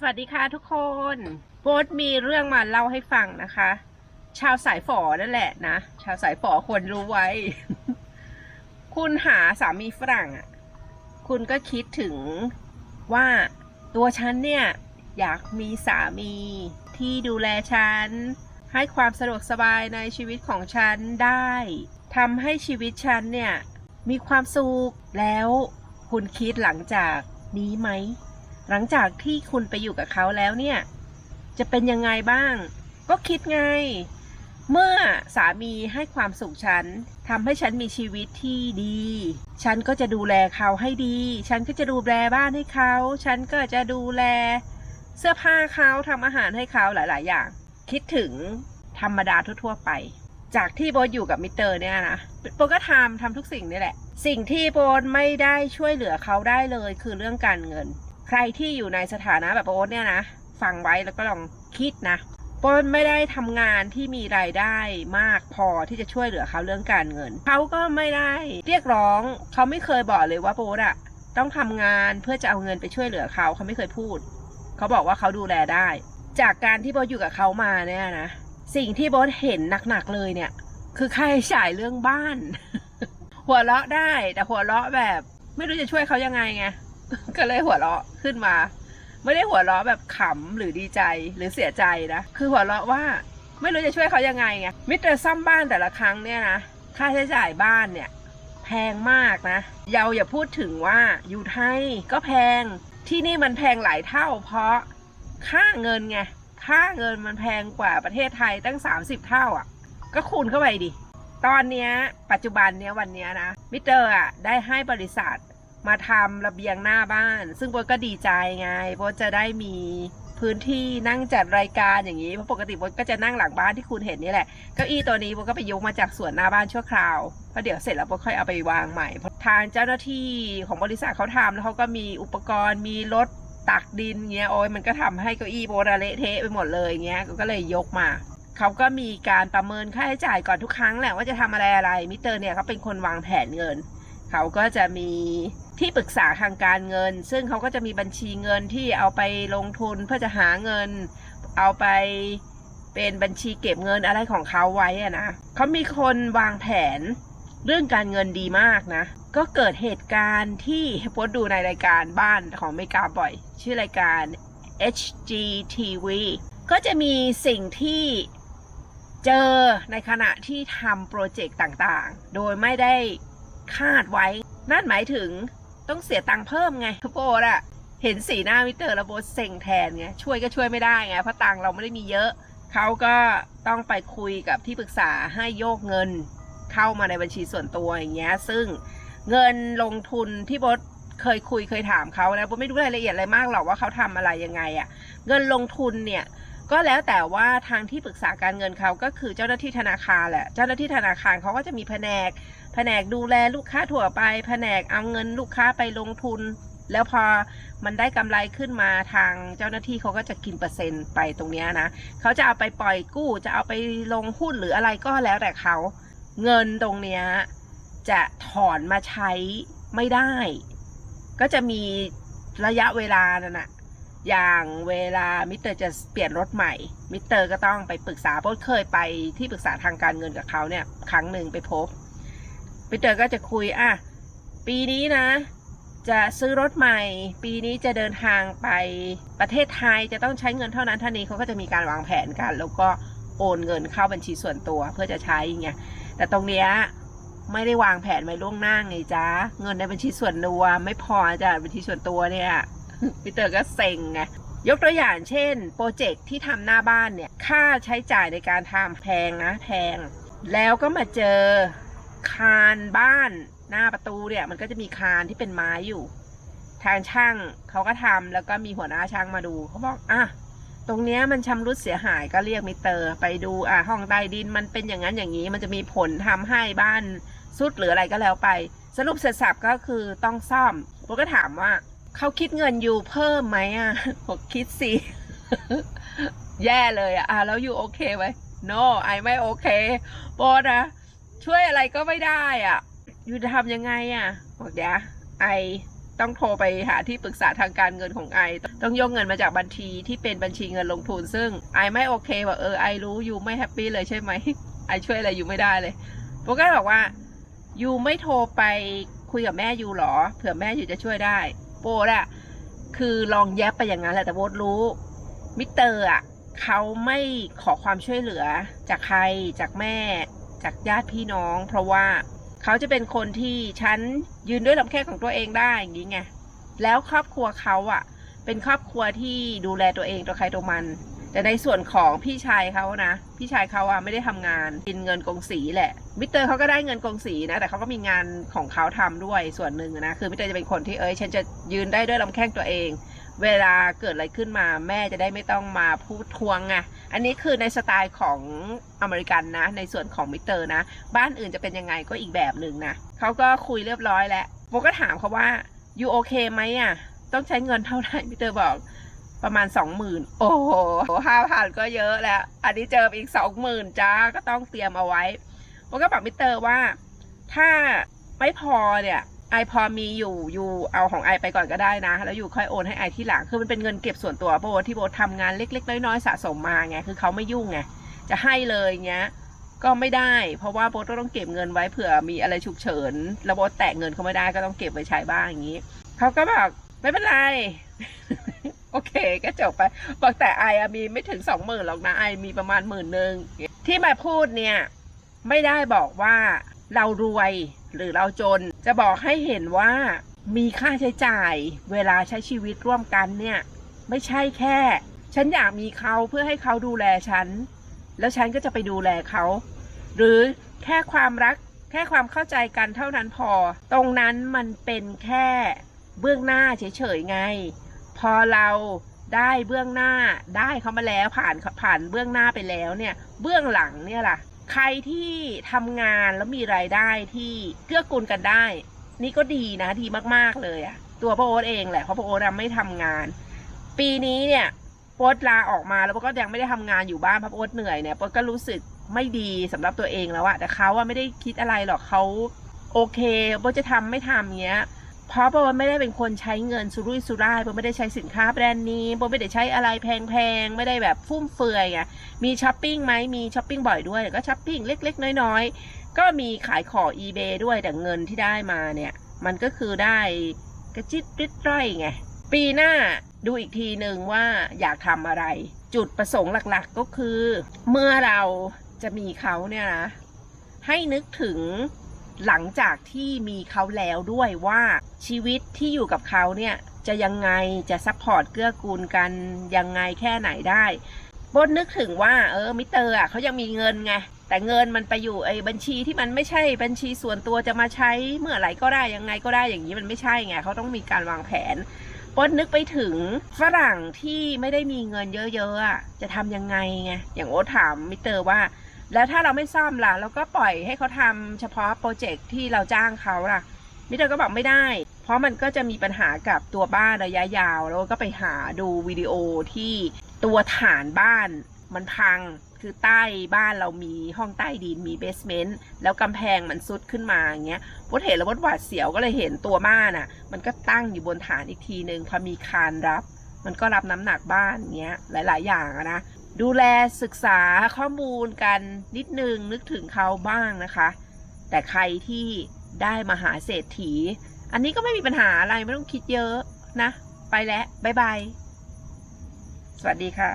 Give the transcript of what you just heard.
สวัสดีค่ะทุกคนโบ๊ทมีเรื่องมาเล่าให้ฟังนะคะ ชาวสายฝอนั่นแหละนะ ชาวสายฝอควรรู้ไว้ คุณหาสามีฝรั่งอะ คุณก็คิดถึงว่าตัวฉันเนี่ย อยากมีสามีที่ดูแลฉัน ให้ความสะดวกสบายในชีวิตของฉันได้ทำให้ชีวิตฉันเนี่ย มีความสุขแล้วคุณคิดหลังจากนี้ไหม หลังจากที่คุณไปอยู่กับเขาแล้วเนี่ย จะเป็นยังไงบ้าง ก็คิดไง เมื่อสามีให้ความสุขฉันทำให้ฉันมีชีวิตที่ดี ฉันก็จะดูแลเขาให้ดี ฉันก็จะดูแลบ้านให้เขา ฉันก็จะดูแล เสื้อผ้าเขาทำอาหารให้เขาหลาย ๆ อย่าง คิดถึงธรรมดาทั่ว ๆ ไป จากที่โบอยู่กับมิเตอร์เนี่ยนะโบก็ทำทำทุกสิ่งนี่แหละ สิ่งที่โบไม่ได้ช่วยเหลือเขาได้เลยคือเรื่องการเงิน ใครที่อยู่ในสถานะแบบโบทเนี่ยนะฟังไว้แล้วก็ลองคิดนะโบทไม่ได้ทำงานที่มีรายได้มากพอที่จะช่วยเหลือเขาเรื่องการเงินเขาก็ไม่ได้เรียกร้องเขาไม่เคยบอกเลยว่าโบทอะต้องทำงานเพื่อจะเอาเงินไปช่วยเหลือเขาเขาไม่เคยพูด เขาบอกว่าเขาดูแลได้ จากการที่โบทอยู่กับเขามาเนี่ยนะสิ่งที่โบทเห็นหนักๆเลยเนี่ย คือค่าใช้จ่ายเรื่องบ้าน หัวเราะได้แต่หัวเราะแบบ ไม่รู้จะช่วยเขายังไงไง ก็เลยหัวเราะขึ้นมา ไม่ได้หัวเราะแบบขำหรือดีใจหรือเสียใจนะ คือหัวเราะว่าไม่รู้จะช่วยเขายังไงไงมิเตอร์ซ่อมบ้านแต่ละครั้งเนี่ยนะค่าใช้จ่ายบ้านเนี่ยแพงมากนะเยาอย่าพูดถึงว่าอยู่ไทยก็แพงที่นี่มันแพงหลายเท่า เพราะค่าเงินไงค่าเงินมันแพงกว่าประเทศไทยตั้ง 30 เท่าอะ ก็คูณเข้าไปดิ ตอนเนี้ยปัจจุบันเนี้ยวันเนี้ยนะมิเตอร์อะได้ให้บริษัท มาทำระเบียงหน้าบ้าน ซึ่งโบก็ดีใจไงโบจะได้มีพื้นที่นั่งจัดรายการอย่างนี้เพราะปกติโบก็จะนั่งหลังบ้านที่คุณเห็นนี่แหละเก้าอี้ตัวนี้โบก็ไปยกมาจากสวนหน้าบ้านชั่วคราวเพราะเดี๋ยวเสร็จแล้วโบค่อยเอาไปวางใหม่ทางเจ้าหน้าที่ของบริษัทเขาทำแล้วเขาก็มีอุปกรณ์มีรถตักดินเงี้ยโอ้ยมันก็ทำให้เก้าอี้โบทอะเละเทะไปหมดเลยเงี้ยก็เลยยกมาเขาก็มีการประเมินค่าใช้จ่ายก่อนทุกครั้งแหละว่าจะทำอะไรอะไรมิสเตอร์เนี่ยเขาเป็นคนวางแผนเงินเขาก็จะมี ที่ปรึกษาทางการเงิน ซึ่งเขาก็จะมีบัญชีเงินที่เอาไปลงทุนเพื่อจะหาเงิน เอาไปเป็นบัญชีเก็บเงินอะไรของเขาไว้อะนะเขามีคนวางแผนเรื่องการเงินดีมากนะ ก็เกิดเหตุการณ์ที่พสต์ดูในรายการบ้านของเมกาบ่อย ชื่อรายการ HGTV ก็จะมีสิ่งที่เจอในขณะที่ทำโปรเจกต์ต่างๆ โดยไม่ได้คาดไว้ นั่นหมายถึง ต้องเสียตังค์เพิ่มไงโบดอะเห็นสีหน้ามิเตอร์แล้วโบเซ็งแทนไงช่วยก็ช่วยไม่ได้ไงเพราะตังค์เราไม่ได้มีเยอะเขาก็ต้องไปคุยกับที่ปรึกษาให้โยกเงิน เข้ามาในบัญชีส่วนตัวอย่างเงี้ยซึ่งเงินลงทุนที่โบทเคยคุยเคยถามเขานะโบไม่รู้รายละเอียดอะไรมากหรอกว่าเขาทำอะไรยังไงอะเงินลงทุนเนี่ยก็แล้วแต่ว่าทางที่ปรึกษาการเงินเขาก็คือเจ้าหน้าที่ธนาคารแหละ เจ้าหน้าที่ธนาคารเขาก็จะมีแผนก แผนกดูแลลูกค้าถั่วไป แผนกเอาเงินลูกค้าไปลงทุน แล้วพอมันได้กำไรขึ้นมาทางเจ้าหน้าที่เขาก็จะกินเปอร์เซ็นต์ไปตรงนี้นะเขาจะเอาไปปล่อยกู้จะเอาไปลงหุ้นหรืออะไรก็แล้วแต่เขาเงินตรงเนี้ยจะถอนมาใช้ไม่ได้ ก็จะมีระยะเวลานั่นนะอย่างเวลามิสเตอร์จะเปลี่ยนรถใหม่ มิสเตอร์ก็ต้องไปปรึกษาเพราะเคยไปที่ปรึกษาทางการเงินกับเขาเนี่ย ครั้งหนึ่งไปพบ มิสเตอร์ก็จะคุยอะปีนี้นะ จะซื้อรถใหม่ ปีนี้จะเดินทางไปประเทศไทยจะต้องใช้เงินเท่านั้นเท่านี้เขาก็จะมีการวางแผนกัน แล้วก็โอนเงินเข้าบัญชีส่วนตัวเพื่อจะใช้ไงแต่ตรงเนี้ยไม่ได้วางแผนไว้ล่วงหน้าไงจ๊ะเงินในบัญชีส่วนตัวไม่พอจ้ะบัญชีส่วนตัวเนี่ยพีเตอร์ก็เซ็งไงยกตัวอย่างเช่น โปรเจกต์ที่ทำหน้าบ้านเนี่ย ค่าใช้จ่ายในการทำแพงนะแพง แล้วก็มาเจอ คานบ้านหน้าประตูเนี่ย มันก็จะมีคานที่เป็นไม้อยู่ ทางช่างเขาก็ทำแล้วก็มีหัวหน้าช่างมาดูเขาบอกอะตรงเนี้ยมันชำรุดเสียหายก็เรียกมิเตอร์ ไปดูอะห้องใต้ดินมันเป็นอย่างนั้นอย่างนี้ มันจะมีผลทำให้บ้านสุดหรืออะไรก็แล้วไป สรุปเสร็จสับก็คือต้องซ่อมผมก็ถามว่าเขาคิดเงินอยู่เพิ่มไหมอะบอกคิดสิแย่เลยอะอะแล้วอยู่โอเคไหม no ไอไม่โอเคโบนะ ช่วยอะไรก็ไม่ได้อะ ยูจะทำยังไงอะบอกเดี๋ยวไอต้องโทรไปหาที่ปรึกษาทางการเงินของไอ ต้องยกเงินมาจากบัญชีที่เป็นบัญชีเงินลงทุน ซึ่งไอไม่โอเคว่าเออไอรู้ยูไม่แฮปปี้เลยใช่ไหมไอช่วยอะไรยูไม่ได้เลยโบก็บอกว่ายูไม่โทรไปคุยกับแม่ยูหรอ เผื่อแม่ยูจะช่วยได้โบอะคือลองแยบไปอย่างนั้นแหละแต่โบรู้มิเตอร์อะเขาไม่ขอความช่วยเหลือจากใครจากแม่ จากญาติพี่น้อง เพราะว่าเขาจะเป็นคนที่ฉันยืนด้วยลำแข้งของตัวเองได้อย่างนี้ไงแล้วครอบครัวเขาอะ เป็นครอบครัวที่ดูแลตัวเองตัวใครตัวมัน แต่ในส่วนของพี่ชายเขานะ พี่ชายเขาอะไม่ได้ทำงานกินเงินกงสีแหละมิเตอร์เขาก็ได้เงินกงสีนะ แต่เขาก็มีงานของเขาทำด้วยส่วนหนึ่งนะคือมิเตอร์จะเป็นคนที่เอ้ยฉันจะยืนได้ด้วยลำแข้งตัวเอง เวลาเกิดอะไรขึ้นมาแม่จะได้ไม่ต้องมาพูดทวงไงอันนี้คือในสไตล์ของอเมริกันนะ ในส่วนของมิเตอร์นะ บ้านอื่นจะเป็นยังไงก็อีกแบบหนึ่งนะเขาก็คุยเรียบร้อยแล้วโบก็ถามเขาว่ายูโอเคไหมอะ ต้องใช้เงินเท่าไหร่มิเตอร์บอกประมาณสองหมื่นโอ้โหห้าพันก็เยอะแล้ว อันนี้เจออีกสองหมื่นจ้าก็ต้องเตรียมเอาไว้โบก็บอกมิเตอร์ว่า ถ้าไม่พอเนี่ย ไอพอมีอยู่อยู่เอาของไอไปก่อนก็ได้นะ แล้วอยู่ค่อยโอนให้ไอที่หลังคือมันเป็นเงินเก็บส่วนตัวโบที่โบทำงานเล็ก ๆ น้อยๆสะสมมาไงคือเขาไม่ยุ่งไงจะให้เลยเงี้ยก็ไม่ได้ เพราะว่าโบก็ต้องเก็บเงินไว้เผื่อมีอะไรฉุกเฉินแล้วโบแตะเงินเขาไม่ได้ก็ต้องเก็บไว้ใช้บ้างอย่างนี้เขาก็บอกไม่เป็นไรโอเคก็จบไปบอกแต่ไอมีไม่ถึงสองหมื่นหรอกนะไอมีประมาณหมื่นหนึ่งที่มาพูดเนี่ย ไม่ได้บอกว่าเรารวย หรือเราจน จะบอกให้เห็นว่ามีค่าใช้จ่าย เวลาใช้ชีวิตร่วมกันเนี่ย ไม่ใช่แค่ ฉันอยากมีเขาเพื่อให้เขาดูแลฉัน แล้วฉันก็จะไปดูแลเขา หรือแค่ความรัก แค่ความเข้าใจกันเท่านั้นพอ ตรงนั้นมันเป็นแค่เบื้องหน้าเฉยๆไง พอเราได้เบื้องหน้าได้เขามาแล้วผ่านผ่านเบื้องหน้าไปแล้วเนี่ย เบื้องหลังเนี่ยล่ะ ใครที่ทำงานแล้วมีรายได้ที่เกื้อกูลกันได้ นี่ก็ดีนะดีมากๆเลยอะตัวพ่อโอ๊ตเองแหละเพราะพ่อโอ๊ตไม่ทำงาน ปีนี้เนี่ยโอ๊ตลาออกมาแล้วก็ยังไม่ได้ทำงานอยู่บ้านเพราะโอ๊ตเหนื่อยเนี่ยโอ๊ตก็รู้สึกไม่ดีสำหรับตัวเองแล้วอะแต่เขาอะไม่ได้คิดอะไรหรอกเขาโอเคโอ๊ตจะทำไม่ทำเงี้ย เพราะโบไม่ได้เป็นคนใช้เงินสุรุ่ยสุร่ายโบไม่ได้ใช้สินค้าแบรนด์นี้โบไม่ได้ใช้อะไรแพงๆ ไม่ได้แบบฟุ่มเฟือยไงมีช้อปปิ้งไหมมีช้อปปิ้งบ่อยด้วยแต่ก็ช้อปปิ้งเล็ก ๆ น้อยๆ ก็มีขายของ eBay ด้วยแต่เงินที่ได้มาเนี่ย มันก็คือได้กระจิตริดร่อยไง ปีหน้าดูอีกทีหนึ่งว่าอยากทำอะไร จุดประสงค์หลักๆก็คือ เมื่อเราจะมีเขาเนี่ยนะให้นึกถึง หลังจากที่มีเขาแล้วด้วยว่าชีวิตที่อยู่กับเขาเนี่ยจะยังไงจะซัพพอร์ตเกื้อกูลกันยังไงแค่ไหนได้บนนึกถึงว่าเออมิสเตอร์อะเขายังมีเงินไงแต่เงินมันไปอยู่ไอ้บัญชีที่มันไม่ใช่บัญชีส่วนตัวจะมาใช้เมื่อไหร่ก็ได้ยังไงก็ได้อย่างนี้มันไม่ใช่ไงเขาต้องมีการวางแผนปนนึกไปถึงฝรั่งที่ไม่ได้มีเงินเยอะๆอะจะทำยังไงไงอย่างโอ๊ตถามมิสเตอร์ว่า แล้วถ้าเราไม่ซ่อมล่ะ เราก็ปล่อยให้เขาทำเฉพาะโปรเจกต์ที่เราจ้างเขาล่ะ มิเตอร์ก็บอกไม่ได้ เพราะมันก็จะมีปัญหากับตัวบ้านระยะยาว แล้วก็ไปหาดูวิดีโอที่ตัวฐานบ้านมันพัง คือใต้บ้านเรามีห้องใต้ดินมีเบสเมนต์ แล้วกำแพงมันซุดขึ้นมาอย่างเงี้ยพดเห็นแล้วพดหวาดเสียวก็เลยเห็นตัวบ้านอะ มันก็ตั้งอยู่บนฐานอีกทีหนึ่งพอมีคานรับ มันก็รับน้ำหนักบ้านเงี้ยหลาย ๆ อย่างนะ ดูแลศึกษาข้อมูลกันนิดนึงนึกถึงเขาบ้างนะคะ แต่ใครที่ได้มาหาเศรษฐี อันนี้ก็ไม่มีปัญหาอะไรไม่ต้องคิดเยอะนะ ไปแล้ว บ๊ายบาย สวัสดีค่ะ